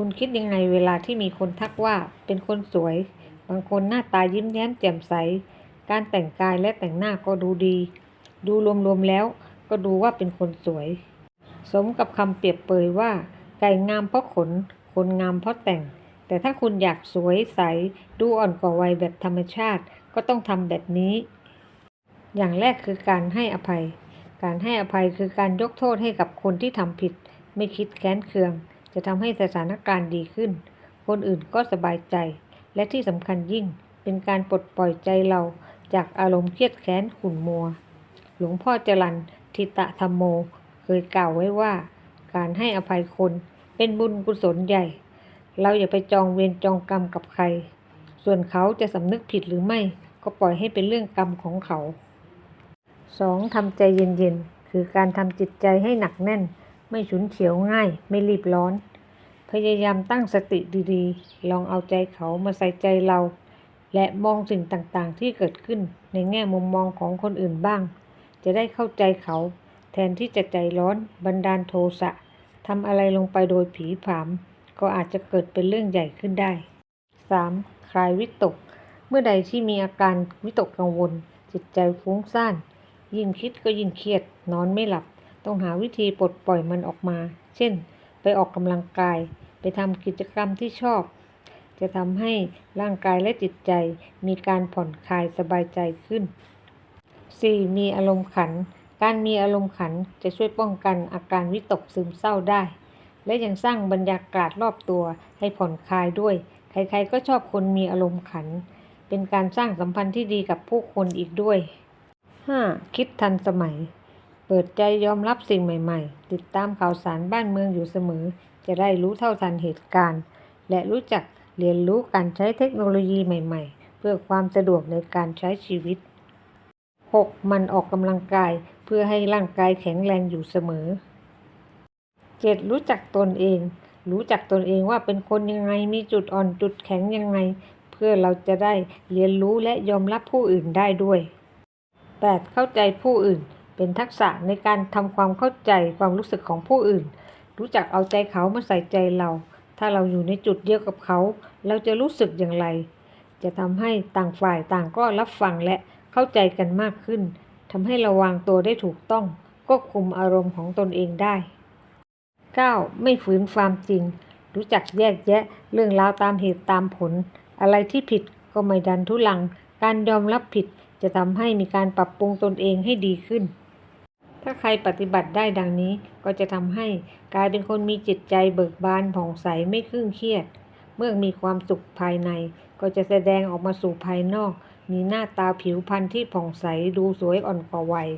คุณคิดยังไงเวลาที่มีคนทักว่าเป็นคนสวย บางคนหน้าตายิ้มแย้มแจ่มใส การแต่งกายและแต่งหน้าก็ดูดี ดูรวมๆแล้วก็ดูว่าเป็นคนสวย สมกับคำเปรียบเปยว่า ไก่งามเพราะขน คนงามเพราะแต่ง แต่ถ้าคุณอยากสวยใส ดูอ่อนกว่าวัยแบบธรรมชาติ ก็ต้องทำแบบนี้ อย่างแรกคือการให้อภัย การให้อภัยคือการยกโทษให้กับคนที่ทำผิด ไม่คิดแค้นเคือง จะทำให้สถานการณ์ดีขึ้น คนอื่นก็สบายใจ และที่สำคัญยิ่งเป็นการปลดปล่อยใจเราจากอารมณ์เครียดแค้นขุ่นมัว หลวงพ่อจรันทิตะธรรมโม เคยกล่าวไว้ว่า การให้อภัยคนเป็นบุญกุศลใหญ่ เราอย่าไปจองเวรจองกรรมกับใคร ส่วนเขาจะสำนึกผิดหรือไม่ก็ปล่อยให้เป็นเรื่องกรรมของเขา 2. ทำใจเย็นๆ คือการทำจิตใจให้หนักแน่น ไม่ฉุนเฉียวง่าย ไม่รีบร้อน พยายามตั้งสติดีๆ ลองเอาใจเขามาใส่ใจเรา และมองสิ่งต่างๆ ที่เกิดขึ้นในแง่มุมมองของคนอื่นบ้าง จะได้เข้าใจเขา แทนที่จะใจร้อนบันดาลโทสะทำอะไรลงไปโดยผีผาม ก็อาจจะเกิดเป็นเรื่องใหญ่ขึ้นได้ 3. คลายวิตก เมื่อใดที่มีอาการวิตกกังวล จิตใจฟุ้งซ่าน ยิ่งคิดก็ยิ่งเครียด นอนไม่หลับ ต้องหาวิธีปลดปล่อยมันออกมา เช่น ไปออกกำลังกาย ไปทำกิจกรรมที่ชอบ จะทำให้ร่างกายและจิตใจมีการผ่อนคลายสบายใจขึ้น 4. มีอารมณ์ขัน การมีอารมณ์ขันจะช่วยป้องกันอาการวิตกซึมเศร้าได้ และยังสร้างบรรยากาศรอบตัวให้ผ่อนคลายด้วย ใครๆก็ชอบคนมีอารมณ์ขัน เป็นการสร้างสัมพันธ์ที่ดีกับผู้คนอีกด้วย 5. คิดทันสมัย เปิดใจยอมรับสิ่งใหม่ๆ ติดตามข่าวสารบ้านเมืองอยู่เสมอ จะได้รู้เท่าทันเหตุการณ์ และรู้จักเรียนรู้การใช้เทคโนโลยีใหม่ ๆ เพื่อความสะดวกในการใช้ชีวิต 6. มันออกกำลังกายเพื่อให้ร่างกายแข็งแรงอยู่เสมอ 7. รู้จักตนเอง รู้จักตนเองว่าเป็นคนยังไงมีจุดอ่อนจุดแข็งยังไง เพื่อเราจะได้เรียนรู้และยอมรับผู้อื่นได้ด้วย 8. เข้าใจผู้อื่น เป็นทักษะในการทำความเข้าใจความรู้สึกของผู้อื่น รู้จักเอาใจเขามาใส่ใจเรา ถ้าเราอยู่ในจุดเดียวกับเขา เราจะรู้สึกอย่างไร จะทำให้ต่างฝ่ายต่างก็รับฟังและเข้าใจกันมากขึ้นทำให้ราวางตัวได้ถูกต้องควบคุมอารมณ์ของตนเองได้ 9. ไม่ฝืนความจริง รู้จักแยกแยะเรื่องราวตามเหตุตามผล อะไรที่ผิดก็ไม่ดันทุลัง การยอมรับผิดจะทำให้มีการปรับปรุงตนเองให้ดีขึ้น ถ้าใครปฏิบัติได้ดังนี้ก็จะทำให้กลายเป็นคนมีจิตใจเบิกบานผ่องใสไม่ครึ่งเครียด เมื่อมีความสุขภายใน ก็จะแสดงออกมาสู่ภายนอก มีหน้าตาผิวพรรณที่ผ่องใสดูสวยอ่อนกว่าวัย